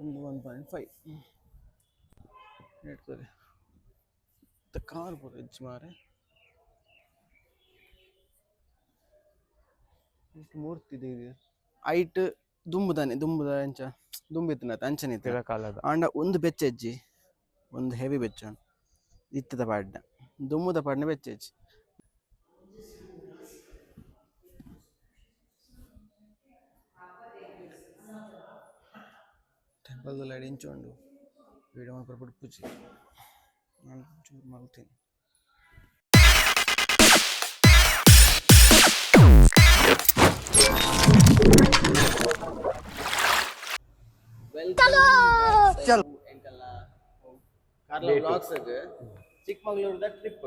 ಒಂದು one point five ಹೇಳ್ತಾರೆ. ಮತ್ತು ಕಾರ್ ಹೆಚ್ಚು ಮಾರೆ ಎಷ್ಟು ಮೂರ್ತಿ ಇದೆ ಇದು. ಐಟ್ ದುಂಬುದಾನೆ ದುಂಬುದ ಅಂಚ ದುಂಬಿತ್ತಿನ ಅಂಚನೆ ತಿಳ ಕಾಲದ. ಆಂಡ ಒಂದು ಬೆಚ್ಚೆಜ್ಜಿ ಒಂದು ಹೆವಿ ಬೆಚ್ಚ ಇತ್ತದ ಪಾಡ್ನ. ದುಮ್ಮುದ ಪಾಡ್ನ ಬೆಚ್ಚೆಜ್ಜಿ ಟೆಂಪಲ್ದ ಲೈಡ್ ಇಂಚುಂಡು ವೀಡಿಯೋ ಮಾಡ್ಕೊಂಡು ಬಿಡ್ಪುಜಿ ನಾನು ಚೂರು ಮಲ್ತೀನಿ ಚಲೋ ಎಂಕಲ್ಲ ಕಾರ್ಲ ಬ್ಲಾಗ್ಸ್ ಚಿಕ್ಕಮಗಳೂರದ ಟ್ರಿಪ್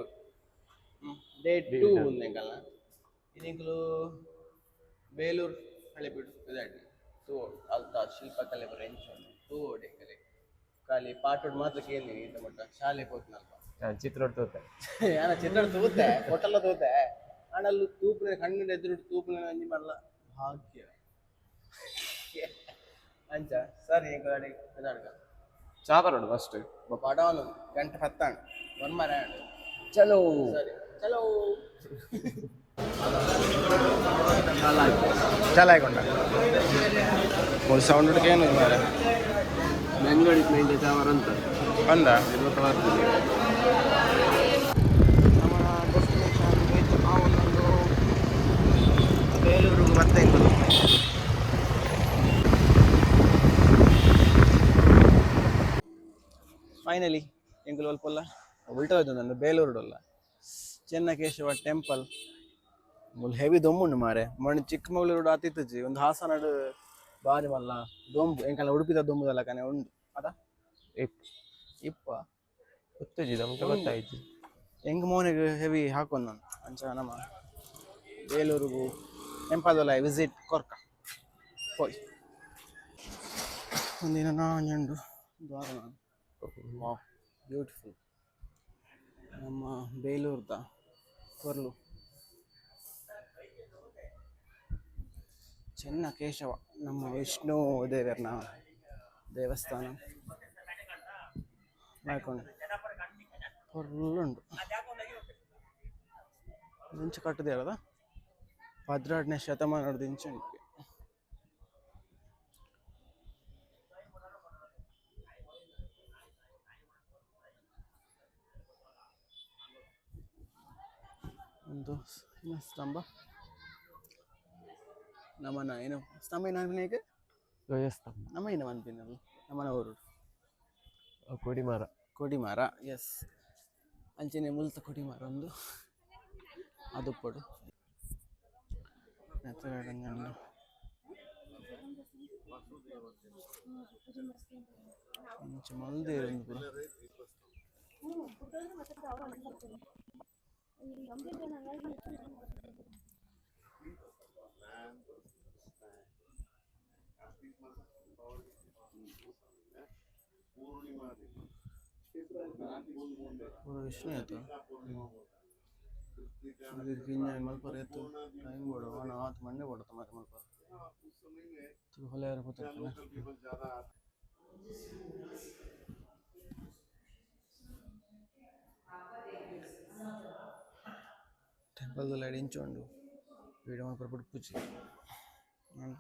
ಡೇ ಟೂ ఉంది ಎಂಕಲ್ಲ ಇದೀಗಲು ಬೇಲೂರು ಹಳೆಬೀಡು ಇದಾಡಿ ತೂ ಅಲ್ತ ಶಿಲ್ಪಕಲೆ ಬರ ಎಂಚು ತೂ ಕಲೆ ಖಾಲಿ ಪಾಟೋಡ್ ಮಾತ್ರ ಕೇಳಿ ಇಂತ ಮಟ್ಟ ಶಾಲೆ ಹೋಗ್ನಲ್ಪ ಚಿತ್ರ ತೋತೆ ಯಾನ ಚಿತ್ರ ತೂತೆ ಕೊಟ್ಟಲ್ಲ ತೂತೆ ಅಣ್ಣಲ್ಲಿ ತೂಪಿನ ಕಣ್ಣಿನ ಎದುರು ತೂಪಿನ ಅಂಜಿ ಮಾಡಲ್ಲ ಭಾಗ್ಯ ಅಂಚ ಸರಿ ಈಗ ಗಾಡಿ ಇದಾಡ್ಗ ಚಾಪರೋಡು ಫಸ್ಟ್ ಪಡವನು ಗಂಟೆ ಹತ್ತಾಣ ಒನ್ ಮರ ಚಲೋ ಸರಿ ಚಲೋ ಚಲಾಯ್ಕೊಂಡ ಒಂದು ಸೌಂಡ್ ಹುಡುಕೇನು ಮಾರ ಚಾವರ್ ಅಂತ ಬಂದ ಇವತ್ತು ಬರ್ತದೆ ನಮ್ಮ ಡೆಸ್ಟಿನೇಷನ್ ಆ ಒಂದೊಂದು ಬೇಲೂರಿಗೆ ಬರ್ತಾ ಇತ್ತು ಫೈನಲಿ ಎಂಕುಲು ಅಲ್ಪಲ್ಲ ಉಲ್ಟ ಹೋಯ್ತು ನಂದು ಬೇಲೂರುಡಲ್ಲ. ಚೆನ್ನಕೇಶವ ಟೆಂಪಲ್ ಮುಲ್ ಹೆವಿ ದೊಮ್ಮುಂಡು ಮಾರೆ ಮಣ್ಣು ಚಿಕ್ಕಮಗಳೂರು ಆತಿತ್ತಜಿ. ಒಂದು ಹಾಸನಾಡು ಬಾರಿ ಮಲ್ಲ. ದೊಂಬು ಎಂಕಲ್ಲ ಉಡುಪಿದ ದೊಂಬುದಲ್ಲ ಕನೆ ಉಂಡು ಅದ? ಇಪ್ಪ ಗೊತ್ತಿದ್ದಿ ನಮ್ಗೆ ಗೊತ್ತಾಯ್ತು. ಹೆಂಗ್ ಮೋನಿಗೆ ಹೆವಿ ಹಾಕೊಂಡು ನಾನು? ಅಂಚ ನಮ್ಮ ಬೇಲೂರಿಗೂ ಟೆಂಪಲ್ದಲ್ಲ ವಿಸಿಟ್ ಕೊರ್ಕ. ಹೋಯ್. ಒಂದಿನ ನಾಂಜಂಡು ದ್ವಾರ ನಾನು. ಬ್ಯೂಟಿಫುಲ್ ನಮ್ಮ ಬೇಲೂರ್ದ ಕೊರ್ಲು ಚೆನ್ನ ಕೇಶವ ನಮ್ಮ ವಿಷ್ಣು ದೇವರನ ದೇವಸ್ಥಾನ ಮಾಡ್ಕೊಂಡು ಫುಲ್ಲುಂಡು ಇಂಚು ಕಟ್ಟದೆ ಅಲ್ಲದ ಹದಿನೆಂಟನೇ ಶತಮಾನದ ಇಂಚು ಉಂಟು ಒಂದು ಇನ್ನ ಸ್ತಂಭ ನಮ್ಮನ ಏನು ಸ್ತಂಭ ಏನು ಧ್ವಜಸ್ತಂಭ ನಮ್ಮ ಏನು ಅನ್ಪಿನಲ್ಲ ನಮ್ಮನ ಊರು ಕೊಡಿಮರ. ಕೊಡಿಮಾರ ಎಸ್ ಅಂಚನೆ ಮುಲ್ತ ಕೊಡಿಮರ ಒಂದು. ಅದು ಪಡು ಇಂಚ ಮಲ್ದೆ ಒಂದು ಪೂರ ವಿಷ್ಣು ಆಯ್ತು ಇದಕ್ಕೆ ಇನ್ನ ಮಲ್ಪರ ಎತ್ತು ಟೈಮ್ ಬೋಡು ಅವನ ಆತು ಮಂಡೆ ಬೋಡುತ್ತ ಮತ್ತೆ ಮಲ್ಪರ ಹೊಲೆ ಯಾರು ಗೊತ್ತಾಗ್ತಾನೆ ಟೆಂಪಲ್ದ ಲೈಡ್ ಇಂಚುಂಡು ವೀಡಿಯೋ ಮಾಡ್ಕೊಂಡು ಬಿಡ್ಪುಜಿ ನಾನು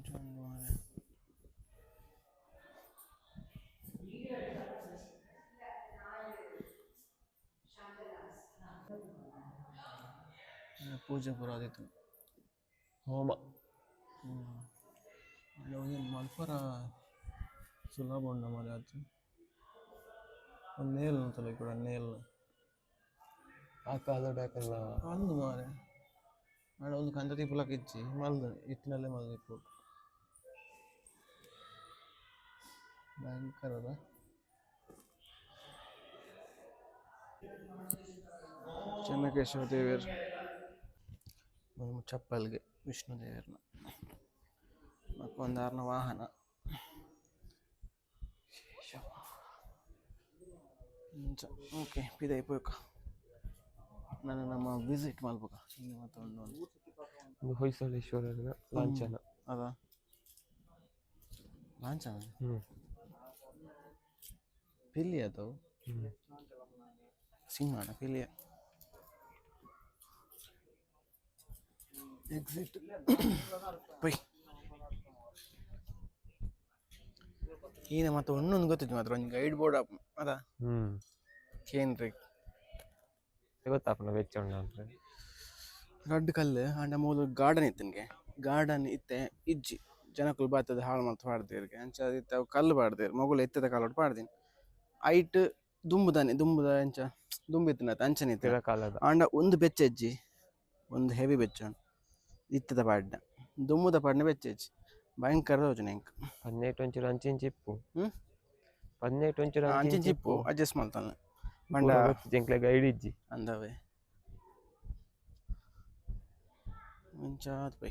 ಚೂರು ಮಲ್ತೀನಿ ಇಂಚುಂಡು ಮಾರೆ ಇನ್ನು ಪೂಜೆ ಪೂರ ಹೋಮ. ಹೋಮ. ಒಂದು ಮಲ್ಪರ ಸುಲಭ ಉಂಡ ಮರೆ ಅದು. ಒಂದು ನೇಲ್ ಅಂತಲ್ಲ ಕೂಡ ನೇಲ್ ಆ ಕಾಲ ಯಾಕಲ್ಲ ಅಂದು ಮಾರೆ ನಾಳೆ ಒಂದು ಕಂದ ತಿಪ್ಪಲಕ್ಕೆ ಇಚ್ಚಿ ಮಲ್ದು ಇತ್ತಿನಲ್ಲೇ ಮಲ್ದು ಇಪ್ಪು ಭಯಂಕರದ ಚೆನ್ನಕೇಶವ ದೇವರು ನಮ್ಮ ಚಪ್ಪಲ್ಗೆ ವಿಷ್ಣು ದೇವಿಯರ್ನ ಮಕ್ಕೊಂದಾರ್ನ ವಾಹನ. ಓಕೆ ಪಿದೈ ಪೋಯ್ಕ ನಾನು ನಮ್ಮ ವಿಸಿಟ್ ಮಾಡ್ಬೇಕ? ಹಿಂಗೆ ಮತ್ತೊಂದು ಒಂದು. ಹೊಯ್ಸಳೇಶ್ವರ ಹೊಯ್ಸಳೇಶ್ವರರ ಲಾಂಛನ. ಅದ? ಲಾಂಛನ ಹ್ಞೂ ಪಿಲ್ಲಿ ಅದು? ಹ್ಞೂ ಸಿಂಹಣ ಪಿಲಿಯ ಎಕ್ಸಿಟ್ ಪೈ. ಈನ ಮತ್ತೆ ಒಂದೊಂದು ಗೊತ್ತಿತ್ತು ಮಾತ್ರ ಒಂದು ಗೈಡ್ ಬೋರ್ಡ್ ಅದ? ಹ್ಞೂ ಕೇನ್ರಿ ಗೊತ್ತಾಪನ ಬೆಚ್ಚೊಂಡ ಅಂತ. ರಡ್ಡ್ ಕಲ್ಲು ಆಂಡ ಮೂಲ ಗಾರ್ಡನ್ ಇತ್ತು ನಿಮಗೆ ಗಾರ್ಡನ್ ಇತ್ತೆ ಇಜ್ಜಿ. ಜನಕ್ಕುಲು ಬಾತದ ಹಾಳು ಮಾಡ್ತು ಪಾಡ್ದಿರ್ಗೆ ಅಂಚ ಇತ್ತ ಅವು ಕಲ್ಲು ಪಾಡ್ದಿರ್ ಮಗುಲು ಎತ್ತದ ಕಾಲು ಪಾಡ್ದೀನಿ. ಐಟ್ ದುಂಬುದಾನೆ ದುಂಬುದ ಎಂಚ ದುಂಬಿತ್ತಿನ ಅಂಚನೆ ಇತ್ತು. ಕಾಲದ ಆಂಡ ಒಂದು ಬೆಚ್ಚಜ್ಜಿ ಒಂದು ಹೆವಿ ಬೆಚ್ಚ ಇತ್ತದ ಪಾಡ್ನ ದುಮ್ಮುದ ಪಾಡ್ನ ಬೆಚ್ಚಜ್ಜಿ ಭಯಂಕರ ಯೋಜನೆ ಇಂಕ ಪನ್ನೆಟ್ಟು ಒಂಚೂರು ಅಂಚಿನ ಚಿಪ್ಪು. ಹ್ಮ್? ಪನ್ನೆಟ್ಟು ಒಂಚೂರು ಅಂಚಿನ ಚಿಪ್ಪು ಅಡ್ಜಸ್ಟ್ ಮಾಡ್ತಾನೆ. ಮಂಡ ಜಂಕ್ಲೆ ಗೈಡ್ ಇಜ್ಜಿ. ಅಂದವೆ. ಮುಂಚಾದ ಬೈ.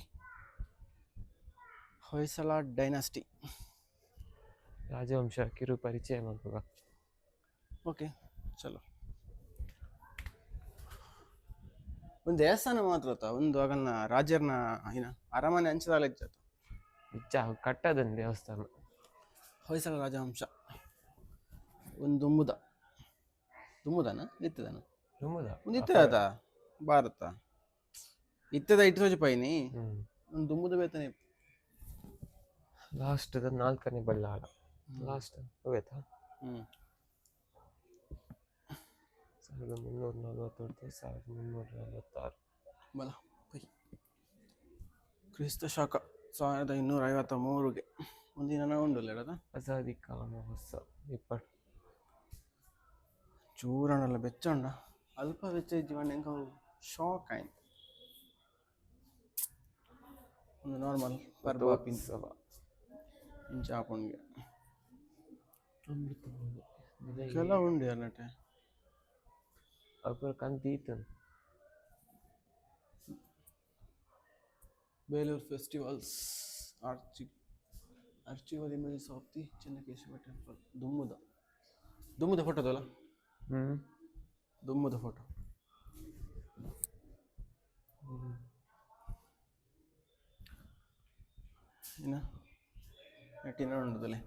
ಹೊಯ್ಸಲ ಡೈನಾಸ್ಟಿ ರಾಜವಂಶ ಕಿರು ಪರಿಚಯ ಮಾಡ್ಬೇಕ ಓಕೆ ಚಲೋ. ಒಂದು ದೇವಸ್ಥಾನ ಮಾತ್ರ ಆತ ಒಂದು ಆಗನ್ನ ರಾಜರ್ನ ಏನ ಅರಮನೆ ಇಜ್ಜಾತ ಇಚ್ಚ ಕಟ್ಟದನ್ ದೇವಸ್ಥಾನ. ಹೊಯ್ಸಳ ರಾಜವಂಶ. ಒಂದು ದುಂಬುದ. ದುಂಬುದನ? ಇತ್ತದನ ದುಂಬುದ. ಒಂದು ಇತ್ತದ ಭಾರತ. ಇತ್ತದ ಇಟ್ಟು ಪೈನಿ? ಒಂದು ದುಮ್ಮುದ ಬೇತನೆ ಲಾಸ್ಟ್ ನಾಲ್ಕನೇ ಬಳ್ಳಾಳ. ಲಾಸ್ಟ್ ಹೋಗೈತಾ? ಹ್ಮ್. ಸಾವಿರದ ಮುನ್ನೂರ ನಲವತ್ತೊಂದು ಸಾವಿರದ ಮುನ್ನೂರ ನಲವತ್ತಾರು ಬಲ ಪೈ ಕ್ರಿಸ್ತ ಶಾಖ ಸಾವಿರದ ಇನ್ನೂರ ಐವತ್ತ ಮೂರುಗೆ ಮುಂದಿನ ಉಂಡು ಹೇಳದ ಅಜಾದಿ ಕಾಮ ಹೊಸ ಇಪ್ಪತ್ತು ಚೂರಣಲ್ಲ ಬೆಚ್ಚಂಡ ಅಲ್ಪ ಬೆಚ್ಚ ಜೀವನ ಹೆಂಗ ಶಾಕ್ ಆಯ್ತು ಒಂದು ನಾರ್ಮಲ್ ಪರ್ಬ ಪಿನ್ ಉತ್ಸವ ಇಂಚ ಹಾಕೊಂಡ್ಗೆ ಅಮೃತ ಕೆಲ ಉಂಡು ಅಲ್ಲಟೆ ಅಪರ ತನ್ Belur festivals Archie archival images of the Chennakeshava temple ದುಮ್ಮುದ ದುಮ್ಮುದ ಫೋಟೋದಲ್ಲ ಹ್ಮ್ ದುಮ್ಮುದ ಫೋಟೋ ಇನ್ನ ನೆಟ್ಟಿನ ಉಂಟದಲ್ಲೇ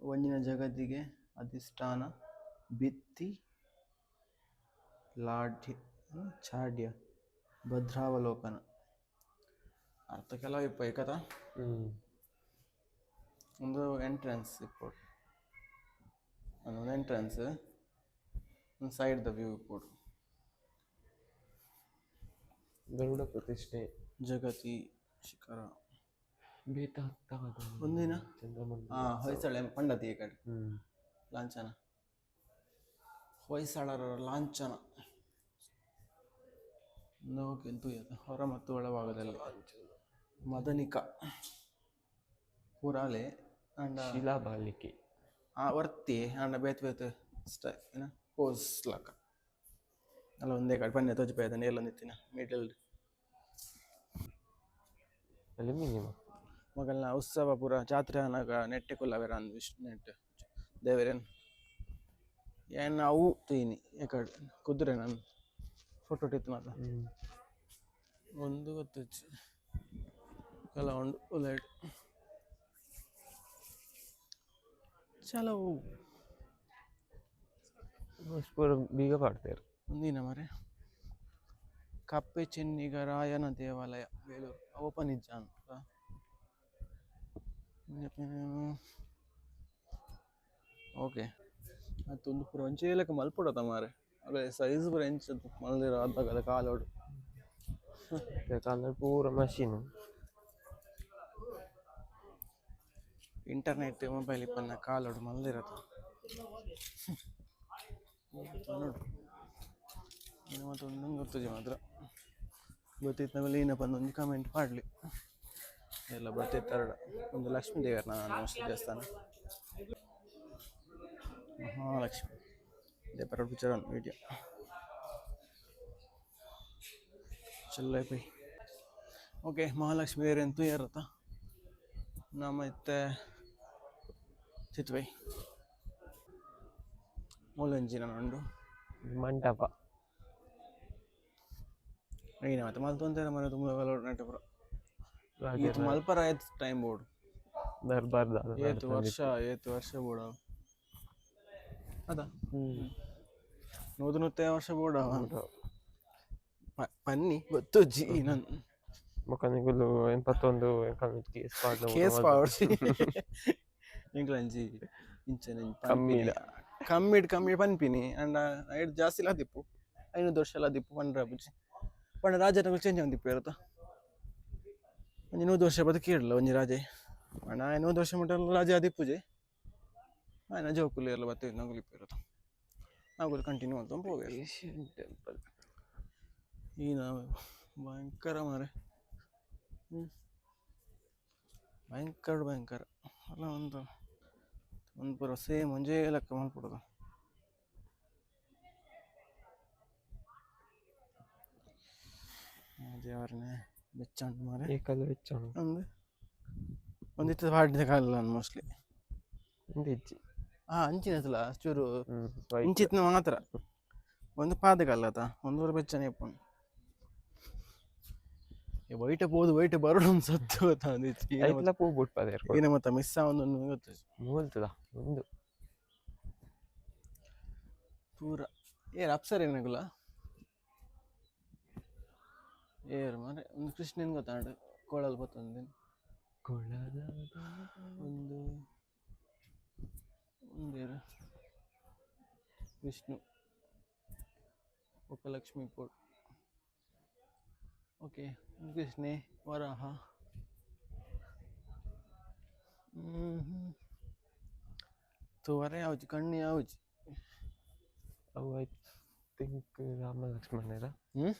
ಒಂದಿನ ಜಗತ್ತಿಗೆ ಅಧಿಷ್ಠಾನ ಭಿತ್ತಿ ಲಾಢ್ಯ ಚಾಡ್ಯ ಛಾಡ್ಯ ಭದ್ರಾವಲೋಕನ ಅರ್ಥಕ್ಕೆಲ್ಲ ಇಪ್ಪ ಏಕತಾ ಒಂದು ಎಂಟ್ರೆನ್ಸ್ ಇಪ್ಪೋಡು ಒಂದು ಎಂಟ್ರೆನ್ಸ್ ಒಂದು ಸೈಡ್ ದ ವ್ಯೂ ಇಪ್ಪೋಡು ಗರುಡ ಪ್ರತಿಷ್ಠೆ. ಜಗತಿ ಶಿಖರ. ಒಂದಿನ? ಹಾ ಹೊಯ್ಸಳ ಪಂಡತಿ ಈ ಕಡೆ. ಲಾಂಛನ. ಹೊಯ್ಸಳರ ಲಾಂಛನ. ನೋಕೆಂತೂ ಹೊರ ಮತ್ತು ಒಳಭಾಗದಲ್ಲಿ. ಮದನಿಕ. ಪುರಾಲೆ ಅಂಡ ಶಿಲಾಬಾಲಿಕೆ ಆ ವರ್ತಿ ಅಂಡ ಬೇತ್ ಬೇತ್ ಸ್ಟೈ ಏನ? ಪೋಸ್ ಲಾಕ. ಅಲ್ಲ ಒಂದೇ ಕಡೆ. ಪನ್ನೆ ತೋಜಿಪಾಯ್ದ ನೇಲ ನಿತ್ತಿನ ಮಿಡಲ್ ಅಲ್ಯೂಮಿನಿಯಂ ಮಗಲ್ನ ಉತ್ಸವ ಪೂರ ಜಾತ್ರೆ ನೆಟ್ಟೆ ಕೊಲ್ಲವೆರ ಅಂದ್ ವಿಷ್ಣು ನೆಟ್. ದೇವರೇನ್? ಏನ್ ಅವು ತೀನಿ. ಯಾಕಡೆ ಕುದುರೆ ನಾನು. ಫೋಟೋ ಟಿತ್ ಮಾತ್ರ. ಹ್ಮ್ ಒಂದು ಗೊತ್ತುಚ್ಚಿ ಕಲ ಉಂಡು ಉಲೈಟ್ ಚಲೋ ಅಷ್ಟು ಪೂರ ಬೀಗ ಪಾಡ್ತಾರೆ ಒಂದಿನ ಮರೆ ಕಪ್ಪೆ ಚೆನ್ನಿಗ ರಾಯನ ದೇವಾಲಯ ಬೇಲೂರು ಓಪನ್ ಇಜ್ಜ ಅಂತ ಓಕೆ ಮತ್ತೊಂದು ಪೂರ ಒಂಚೇಲಕ್ಕೆ ಮಲ್ಪಡತ ಮಾರೆ ಅದೇ ಸೈಜ್ ಪೂರ ಎಂಚದ್ದು ಮಲ್ದಿರೋ ಅದ್ದಾಗದ ಕಾಲೋಡು ಕಾಲ ಪೂರ ಮಷೀನ್ ಇಂಟರ್ನೆಟ್ ಮೊಬೈಲ್ ಇಪ್ಪನ್ನ ಕಾಲೋಡು ಮಲ್ದಿರತ್ತ ನೋಡು ಮಾತ್ರ ಮತ್ತೊಂದು ಗೊತ್ತಿದೆ ಮಾತ್ರ ಗೊತ್ತಿತ್ತು ನಮ್ಮಲ್ಲಿ ಏನಪ್ಪ ಒಂದು ಕಮೆಂಟ್ ಮಾಡಲಿ ಎಲ್ಲ ಬರ್ತಿತ್ತಾರಡ ಒಂದು ಲಕ್ಷ್ಮೀ ದೇವರನ್ನ ನಾನು ದೇವಸ್ಥಾನ ಮಹಾಲಕ್ಷ್ಮಿ ಇದೇ ಪರ ಪಿಕ್ಚರ್ ವಿಡಿಯೋ ಚಲ್ಲೈ ಪೈ ಓಕೆ ಮಹಾಲಕ್ಷ್ಮಿ ದೇವ್ರ ಅಂತೂ ಇರತ್ತ. ನಮ್ಮ ಇತ್ತೆ ಚಿತ್ವೈ ಮೂಲಂಜಿನ ನಂಡು. ಮಂಟಪ. ಐನ ಮತ್ತೆ ಮಲ್ತು ಅಂತಾರೆ ಮನೆ ತುಂಬ ಇದು ಈತ್ ಮಲ್ಪರ ಆಯ್ತು ಟೈಮ್ ಬೋರ್ಡ್ ದರ್ಬಾರ್ ಏತು ವರ್ಷ ಏತು ವರ್ಷ ಬೋರ್ಡ್ ಅದ. ನೂದು ನೂತ್ತ ವರ್ಷ ಬೋರ್ಡ್ ಅವ. ಪ- ಪನ್ನಿ ಗೊತ್ತುಜ್ಜಿ ನನ್ ಮುಖನಿಗುಲು ಎಂಬತ್ತೊಂದು ಕೇಸ್ ಕೇಸ್ ಪಾವಡ್ಸಿ ಇಂಗ್ಲಂಜಿ ಇಂಚನ ಕಮ್ಮಿಡ. ಕಮ್ಮಿಡ್ ಕಮ್ಮಿ ಪನ್ಪಿನಿ ಅಂಡ ಐಡ್ ಜಾಸ್ತಿ ಇಲ್ಲ ದಿಪ್ಪು ಐನೂರು ದೋಷ ಎಲ್ಲ ದಿಪ್ಪು ಪಂಡ್ರ ಬುಜ್ಜಿ ಪಂಡ ರಾಜನಗಳು ಚೇಂಜ್ ಒಂದು ದಿಪ್ಪು ಇರುತ್ತ ಒಂಜಿ ನೂ ದೋಷ ಬದುಕಿ ಇರಲ್ಲ ಒಂಜಿ ರಾಜೆ ಅಣ್ಣ ನೂ ದೋಷ ಮಟ್ಟ ರಾಜೆ ದಿಪ್ಪುಜೆ ಆಯ್ನ ಜೋಕುಲಿ ಇರಲ್ಲ ಬತ್ತೆ ನಗುಲಿಪ್ಪು ತ ನಾವು ಕಂಟಿನ್ಯೂ ಅಂತ ಹೋಗಿ ಟೆಂಪಲ್ ಈನ ಭಯಂಕರ ಮಾರೆ. ಹ್ಮ್. ಭಯಂಕರ ಭಯಂಕರ. ಅಲ್ಲ ಒಂದು ಒಂದು ಸೇಮ್ ಒಂಜೇ ಲೆಕ್ಕ ಮಾಡ್ಬಿಡೋದು. ದೇವ್ರನ್ನೇ ಬೆಚ್ಚಂಡು ಮಾರೆ. ಏಕಲ್ಲ ವೆಚ್ಚ ಒಂದು ಒಂದಿತ್ತು ಹಾಡಿದ ನಾನು ಮೋಸ್ಟ್ಲಿ ಒಂದು ಇಜ್ಜಿ ಹಾ ಅಂಚಿನತ್ತಲ್ಲ ಚೂರು. ಇಂಚಿತ್ನ ಮಾತ್ರ. ಒಂದು ಪಾದಕಲ್ಲತ ಒಂದೂವರೆ ಬೆಚ್ಚನೆ ಇಪ್ಪುಂಡು ವೈಟ್ ಪೋದು ವೈಟ್ ಬರೋಡು ಸತ್ತು ಸತ್ತು ಅಂದಿತ್ತು. ಐತ್ಲ ಪೂ ಬಿಟ್ಪದೆ ಏನೇ ಮತ್ತೆ ಮಿಸ್ ಒಂದು ಗೊತ್ತು. ಮೂಲ್ತದ ಒಂದು. ಪೂರ. ಏರ್ ಅಪ್ಸರ್ ಏನಾಗಲ್ಲ ಏರ್ ಮಾರೆ ಒಂದು ಕೃಷ್ಣನ್ ಗೊತ್ತಾಂಡು ಕೋಳಲ್ ಬತ್ತೊಂದಿನ ಕೊಳದ ಒಂದು ಒಂದೇರು ವಿಷ್ಣು. ಒಕ್ಕ ಲಕ್ಷ್ಮೀ कृष्णे वराह हाँ। हम्म। तो वर आज कण आज। oh, I think Ram Lakshman रा हम्म?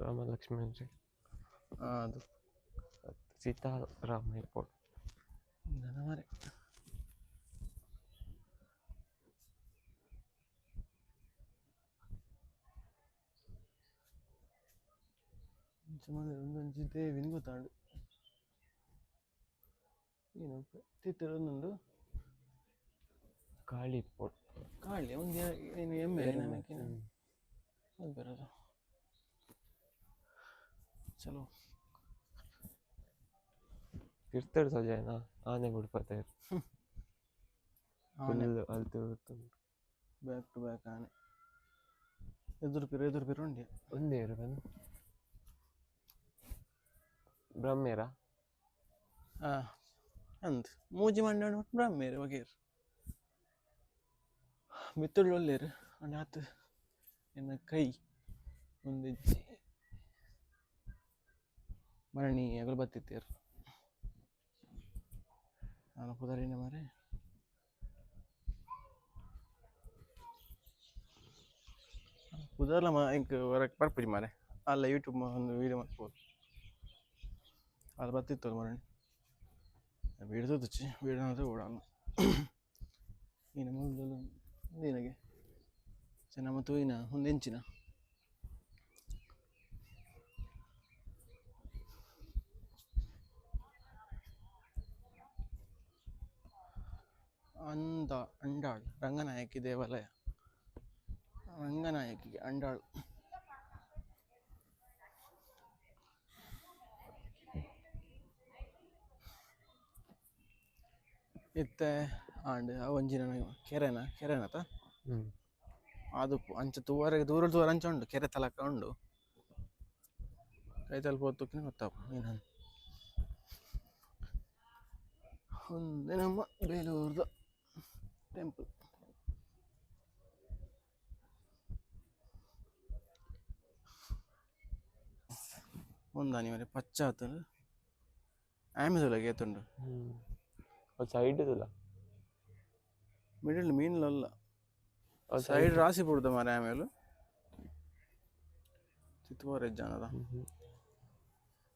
राम लक्ष्मण से। हाँ तो सीता राम है ना मारे। ಸುಮಾರು ಒಂದೊಂದು ದೇವಿನ ಗೊತ್ತಾಂಡು ಏನು ಒಂದು ಒಂದೊಂದು ಕಾಳಿ ಪೊಟ್ ಕಾಳಿ ಒಂದು ಏನು ಎಮ್ಮೆ ನಮಗಿನ ಅದು ಬರೋದು ಚಲೋ ತಿರ್ತಡ್ ಸಜಾಯನ ಆನೆ ಆನೆ ಫುಲ್ ಅಲ್ತು ಬ್ಯಾಕ್ ಟು ಬ್ಯಾಕ್ ಆನೆ ಎದುರು ಪಿರು ಎದುರು ಪಿರು ಉಂಡೆ ಒಂದೇ ಇರೋದು ಬ್ರಹ್ಮೇರ? ಆ, ಅಂದ್, ಮೂಜಿ ಮಂಡಣ ಬ್ರಹ್ಮೇರ ವಗೇರ್ ಮಿತ್ತುಳ್ಳು ಒಲ್ಲೇರು ಅಂಡ್ ಆತು ಎನ್ನ ಕೈ ಒಂದು ಇಜ್ಜಿ ಮರಣಿ ಅಗಲ್ ಬತ್ತಿತ್ತೇರು ನಾನು ಪುದರಿನ ಮಾರೆ. ಪುದರ್ಲ ಮಾ, ಇಂಕ್ ಬರ್ಪುಜಿ ಮಾರೆ. ಅಲ್ಲ ಯೂಟ್ಯೂಬ್ ಒಂದು ವೀಡಿಯೋ ಮಾಡ್ಬೋದು ಅದು ಬರ್ತಿತ್ತು ಅದು ಮರಣಿ ಬಿಡ್ದು ತುಚ್ಚಿ ಬಿಡೋದು ಓಡಲ್ಲ ಇನ್ನು ಮೊದಲು ದಿನಗೆ ಚೆನ್ನ ಮತ್ತು ಇನ್ನ ಒಂದು ಇಂಚಿನ ಅಂದ ಅಂಡಾಳ್ ರಂಗನಾಯಕಿ ದೇವಾಲಯ ರಂಗನಾಯಕಿಗೆ ಅಂಡಾಳು ಇತ್ತೆ ಆಂಡ್ ಒಂಜಿನ ಕೆರೆನ ಕೆರೆನತ ಅದು ಅಂಚ ತೂವರೆಗೆ ದೂರ ದೂರ ಅಂಚ ಉಂಡು ಕೆರೆ ತಲಕ ಉಂಡು. ಕೈ ತಲುಪ ಹೊತ್ತಕ್ಕೆ ಗೊತ್ತಾಪ ಏನು ಒಂದೇ ನಮ್ಮ ಬೇಲೂರ್ದು ಟೆಂಪಲ್ ಒಂದಾನಿ ಮರೆ ಪಚ್ಚಾತಲ್ ಆಮೇಲೆ ಏತುಂಡು ಅದು ಸೈಡ್ ಇಲ್ಲ ಮಿಡಲ್ ಮೀನ್ಲಲ್ಲ ಅದು ಸೈಡ್ ರಾಸಿ ಬಿಡುದ ಮರೆ ಆಮೇಲೆ. ಚಿತ್ತೂರ ಜನದ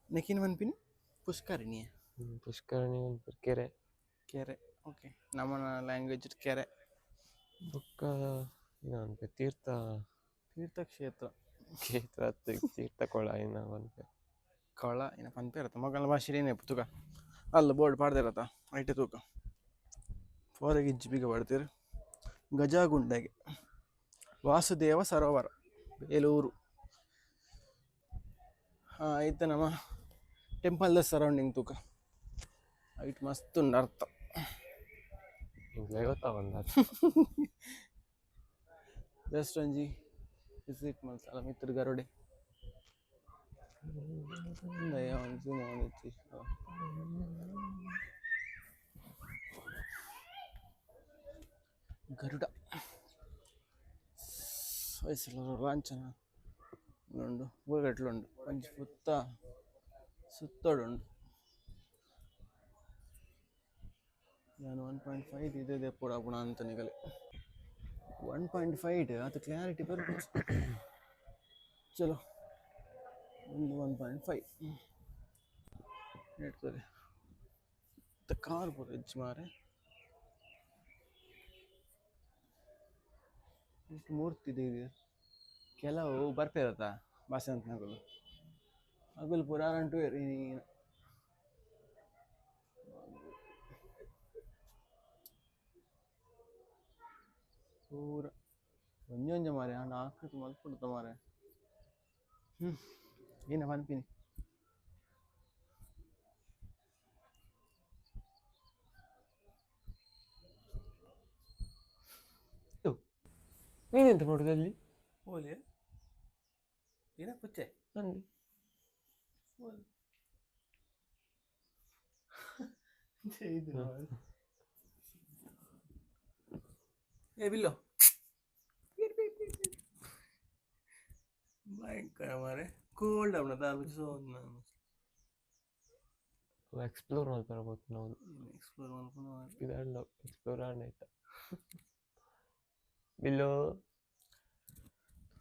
ನೆಕ್ಕಿನ ಮನ್ಪಿನಿ ಪುಷ್ಕರಿಣಿ ಹ್ಮ್, ಪುಷ್ಕರಣಿ ಒಂದು ಕೆರೆ. ಕೆರೆ ಓಕೆ ನಮ್ಮ ಲ್ಯಾಂಗ್ವೇಜ್ ಕೆರೆ. ಬುಕ್ಕ ಏನಂತೆ ತೀರ್ಥ. ತೀರ್ಥಕ್ಷೇತ್ರ. ಕ್ಷೇತ್ರ ಕ್ಷೇತ್ರ ತೀರ್ಥ ಕೊಳ ಏನ ಒಂದು ಕೊಳ ಏನ ಪಂಪೆ ಇರತ್ತ. ಮಗನ ಭಾಷೆ ಏನೇ ಅಲ್ಲ ಬೋರ್ಡ್ ಪಾಡ್ದಿರತ್ತ ಐಟೆ ತೂಕ ಫೋರಿಗೆ ಇಜ್ಜಿ ಬೀಗ ಪಡ್ತೀರಿ ಗಜಗುಂಡೆಗೆ ವಾಸುದೇವ ಸರೋವರ ಬೇಲೂರು ಹಾಂ ಆಯ್ತು ನಮ್ಮ ಟೆಂಪಲ್ದ ಸರೌಂಡಿಂಗ್ ತೂಕ ಐಟ್ ಮಸ್ತ್ ಉಂಡು ಅರ್ಥ ಇಂಕ್ಲೆ ಗೊತ್ತಾವಂದ ಜಸ್ಟ್ ಒಂಜಿ ವಿಸಿಟ್ ಮಲ್ಸಲ ಮಿತ್ರ ಗರುಡೆ ದಯ ಒಂದು zoom ಒಂದು ಇಚ್ಚಿ. ಗರುಡ. ವಯಸ್ಸಲ್ಲ ಲಾಂಛನ. ಉಂಡು ಊರುಗಟ್ಲುಂಡು ಒಂಜಿ ಸುತ್ತ ಸುತ್ತೋಡುಂಡು. ನಾನು ಒನ್ ಪಾಯಿಂಟ್ ಫೈವ್ ಇದೆ ಪೂರ ಪುಣ ಅಂತ ನಿಗಲೆ. ಒನ್ ಪಾಯಿಂಟ್ ಫೈವ್ ಅದು ಕ್ಲಾರಿಟಿ ಬರ್ಬೋದು ಚಲೋ. ಒಂದು ಒನ್ ಪಾಯಿಂಟ್ ಫೈವ್ ಹೇಳ್ತಾರೆ. ದ ಕಾರ್ ಪೂರ ಹೆಚ್ಚು ಮಾರೆ. ಎಷ್ಟು ಮೂರ್ತಿ ಇದೆ ಇದು. ಕೆಲವು ಬರ್ಪಿರತ್ತ ಬಾಸಂತ ನಗಲು ಹಗಲು ಪೂರ ಆರಂಟು ಪೂರ. ಒಂಜೊಂಜ ಒಂಜಿ ಮಾರೆ ಆಂಡ ಆಕೃತಿ ಮಲ್ಪುಡ್ತ ಮಾರೆ. ಹ್ಞೂ ಏನ ಪನ್ಪಿನಿ ನೀನೆಂತ ಮಾಡುದು ಅಲ್ಲಿ ಓಲೆ ಏನ ಪುಚ್ಚೆ ನಂದು ಏ ಬಿಲ್ಲು ಭಯಂಕರ ಮಾರೆ ಕೋಲ್ಡ್ ಅವನ ದಾಲ್ ಸೊ ಎಕ್ಸ್ಪ್ಲೋರ್ ಮಾಡ್ಬರ್ಬೋದು ನಾವು ಎಕ್ಸ್ಪ್ಲೋರ್ ಮಾಡ್ಕೊಂಡು ಇದಾಂಡು ಎಕ್ಸ್ಪ್ಲೋರ್ ಆಯ್ತಾ ಬಿಲ್ಲು?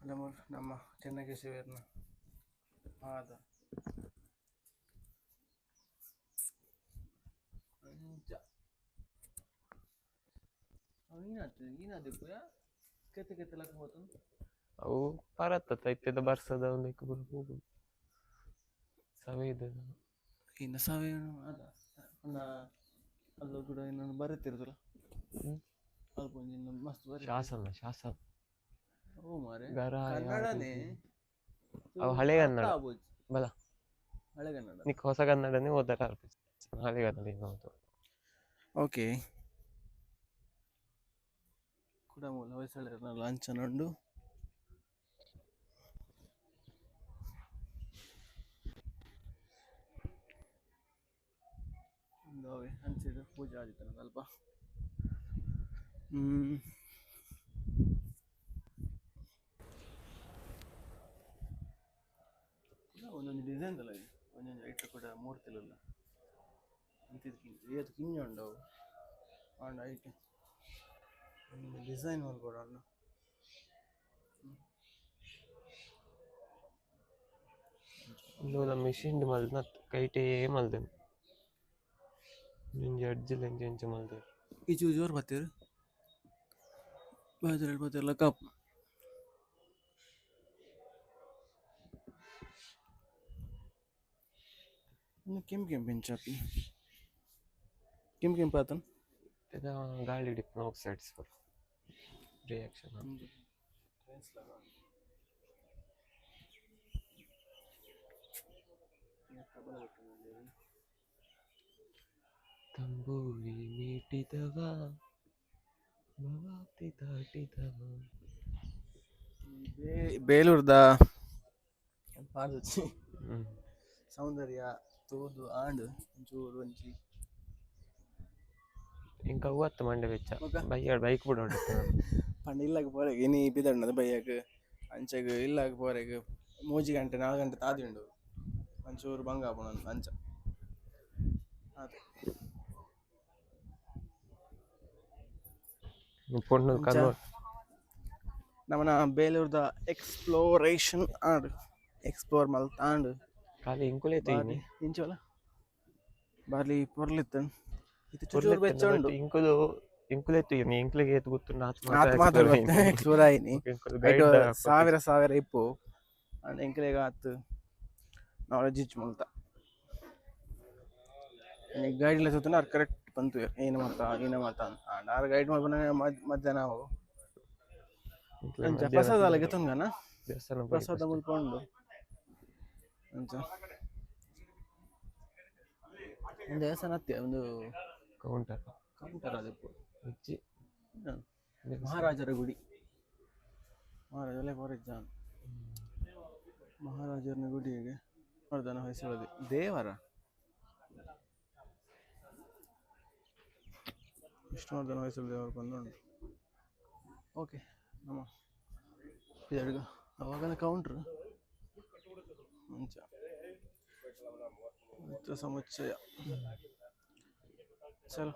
ನಮ್ಮ ನಮ್ಮ ಚೆನ್ನಕೇಶವರ್ನ ಆದ ಅಂಚ ನೀನಾಗ್ತದೆ ನೀನಾದಿಪ್ಪು ಕೆತ್ತ ಕೆತ್ತ ಲಕ್ಕ ಹೋತು ಅವು ಪರತ್ತ ಇತ್ತೆದ ಬರ್ಸದ ಒಂದು ಹೋಗುದು. ಇದೆ. ಇನ್ನು ಸವೆ ಅದ. ಅನ್ನ ಅಲ್ಲೂ ಕೂಡ ಇನ್ನೊಂದು ಬರುತ್ತಿರುತ್ತಲ್ಲ ಹ್ಮ್. ಅಲ್ಪ ಇನ್ನು ಮಸ್ತ್ ಬರೀ ಶಾಸನ ಓ ಮಾರೆ ಗರ ಕನ್ನಡನೇ? ಅವು ಹಳೆಗನ್ನಡ. ಕನ್ನಡ. ಬಲ. ಹಳೆಗನ್ನಡ ನಿಕ್ ಹೊಸ ಕನ್ನಡನೇ ಓದರ ಅರ್ಪಿಸ್ ಹಳೆ ಕನ್ನಡ ಇನ್ನೊಂದು ಓಕೆ. ಕೂಡ ಮೂಲ ಲಾಂಛನ ಉಂಡು ಒಂದು ಅವೆ ಹಂಚಿಡು ಪೂಜೆ ಆದಿತ್ತಲ್ಲ ಕೂಡ ಒಂದೊಂದು ಡಿಸೈನ್ ಅಲ್ಲ ಇದು. ಒಂದೊಂದು ಐಟ ಕೂಡ ಮೂರ್ತಿಲಲ್ಲ? ಏದು ಕಿಂಜ ಉಂಡವು ಐಟ್ ಒಂದು ಡಿಸೈನ್ ಮಾಡ್ಬೋಡು ಅಣ್ಣ ಇನ್ನು ಮಿಷಿನ್ ಮಲ್ದ ಕೈಟೇ ಮಲ್ದೆ ನಿಂಜೆ ಅಡ್ಜಿಲ್ಲ ಎಂಚೆ ಮಲ್ದೆ ಈ ಚೂ ಜೋರು ಬರ್ತೀರಿ ಬಾಜರಲ್ಲಿ ಬರ್ತಿರಲ್ಲ ಕಪ್ ಇನ್ನು ಕೆಂಪು ಕೆಂಪು ಹೆಂಚಾಪಿ ಕೆಂಪು ಕೆಂಪು ಆತನ ಇದ ಗಾಳಿ drip nook sides fur reaction tambura ಮೀಟಿದವ ಭವಾತಿ ದಾಟಿದವ ಬೇಲೂರ್ದ hmm. Soundarya ತೋದು and ಒಂಚೂರು ಒಂಚಿ ಇಂಕ ಹೂವತ್ತು ಮಂಡೆ ಮಗ? ಬೈಯಾಡ್ ಬೈಕ್ ಬಿಡ ಪಂಡ ಇಲ್ಲಾಗ ಪೋರೆಗೆ ಇನಿ ಬಿದಣ್ಣದ ಬೈಯಾಗ ಅಂಚಗ ಇಲ್ಲಾಗ ಪೋರೆಗ್ ಮೂಜಿ ಗಂಟೆ ನಾಲ್ಕು ಗಂಟೆ ತಾದಿಂಡು ಒಂಚೂರು ಬಂಗ ಆಪಣ ಅಂಚ. ಪೊಣ್ಣು ಅಂಚ ಕನ್ವರ್ಟ್ ನಮ್ಮನ ಬೇಲೂರ್ದ ಎಕ್ಸ್ಪ್ಲೋರೇಷನ್ ಆಂಡ್ ಎಕ್ಸ್ಪ್ಲೋರ್ ಮಲ್ತಾಂಡ್ ಖಾಲಿ ಇಂಕುಲೆ ಬಾರಿ ಇಂಚವಲ್ಲ ಬಾರ್ಲಿ ಪೊರ್ಲಿತ್ತನ್ ಇದು ಚೂರು ಬೆಚ್ಚ ಉಂಡು ಇಂಕುಲು ಇಂಕುಲೆ ತುಯ್ಯಮಿ ಇಂಕ್ಲಿಗೆ ಎತ್ತು ಗೊತ್ತುಂಡು ಆತ್ಮ ಆತ್ ಮಾತ್ರ ಎಕ್ಸ್ಪ್ಲೋರ್ ಆಯ್ನಿ ಐಟು ಸಾವಿರ ಸಾವಿರ ಇಪ್ಪು ಅಂಡ್ ಎಂಕ್ಲೆಗ ಆತು ನಾಲೆಜ್ ಇಚ್ಚು ಮುಲ್ತ ಗೈಡ್ ಸುತ್ತನ ಅವ್ರು ಕರೆಕ್ಟ್ ಬಂತು ಏನು ಮಾಡ್ತಾ ಏನು ಮಾತ ಅಂತ. ಆರು ಗೈಡ್ ಮಾಡ್ಬಂದ್ರೆ ಮಧ್ಯಾಹ್ನ ಅವು ಪ್ರಸಾದ ಅಲ್ಲಿಗೆ ತುಂಗನ? ದೇವಸ್ಥಾನ ಪ್ರಸಾದ ಮುಲ್ಕೊಂಡು. ಅಂಚ ಒಂದು ದೇವಸ್ಥಾನ ಹತ್ತಿ ಒಂದು ಕೌಂಟರ್ ಕೌಂಟರ್ ಅದಕ್ಕೆ ಹೆಚ್ಚಿ. ಮಹಾರಾಜರ ಗುಡಿ. ಮಹಾರಾಜ ಫಾರೆಜಾನ್ ಮಹಾರಾಜರ ಗುಡಿಗೆ ವರ್ಧನ ಹೊಯ್ಸಿರೋದು ದೇವರ? ವಿಷ್ಣುವರ್ಧನ ಹೊಯ್ಸಳ ದೇವರು ಬಂದುಂಟು ಓಕೆ ನಮ್ಮ ಇದರ್ಗ ಅವಾಗ ಕೌಂಟ್ರ್ ಮುಂಚ ಮಿತ್ರ ಸಮುಚ್ಚಯ ಚಲೋ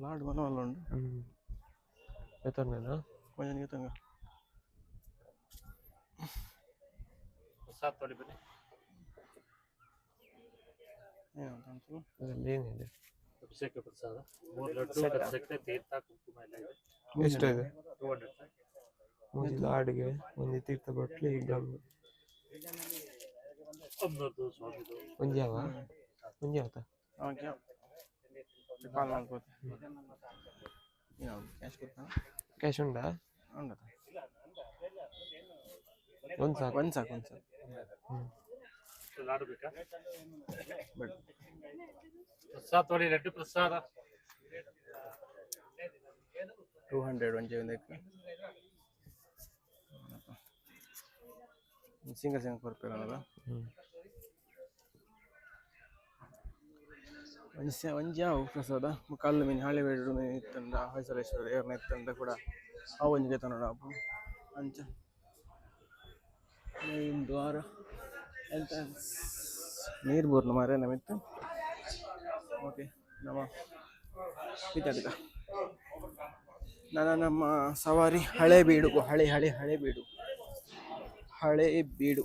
లాడ్ మన వాళ్ళు ఉండు ఎత్తన్నానా కొంచెం గీతంగా ಏನಿದೆ? ಅಭಿಷೇಕ ಪ್ರಸಾದ. ಮೂರು ತೀರ್ಥ ಕುಂಕುಮ ಎಲ್ಲ ಇದೆ. ಎಷ್ಟು ಇದೆ? ಟೂ ಹಂಡ್ರೆಡ್ ಮುಂದಿಲ್ಲ ಅಡುಗೆ ಒಂದು ತೀರ್ಥ ಬಟ್ಲಿ ಡ್ರಮ್ ಒಬ್ಬರದ್ದು ಸ್ವಾಮಿದು ಒಂದು ಯಾವ ಒಂದು ಯಾವತ್ತ ಕ್ಯಾಶ್ ಕೊಡ್ತಾ ಕ್ಯಾಶ್ ಉಂಡಾ ಉಂಡಾ ಒಂದು ಸಾಕು. ಒಂದು ಸಾಕು ಒಂದು ಸಾಕು. ಪ್ರಸಾದ ತೊಳಿ ಲಡ್ಡು ಪ್ರಸಾದ. ಟೂ ಹಂಡ್ರೆಡ್ ಒಂದು ಒಂದಕ್ಕೆ ಸಿಂಗಲ್ ಸಿಂಗಲ್ ಹ್ಞೂ ಒಂಜಿ ಒಂಜಿ ಅವು ಪ್ರಸಾದ. ಕಲ್ಲು ಮೀನು ಹಳೆ ಬೇಡ ಮೀನು ಇತ್ತಂಡ ಹೊಯ್ಸಲೇಶ್ವರ ದೇವ್ರನ್ನ ಇತ್ತಂಡ ಕೂಡ ಅವು ಒಂಜಿ ಜೊತೆ ನೋಡ ಅಪ್ಪು ಅಂಚ. ಮೇನ್ ದ್ವಾರ. ಎಂಟ್ರನ್ಸ್ ನೀರು ಬೋರ್ನ ಮಾರೆ ನಮಿತ್ತು. ಓಕೆ, ನಮ್ಮ ಇತ್ತ ನನ್ನ ನಮ್ಮ ಸವಾರಿ ಹಳೆ ಬೀಡು, ಹಳೆ ಹಳೆ ಹಳೆ ಬೀಡು. ಹಳೆ ಬೀಡು.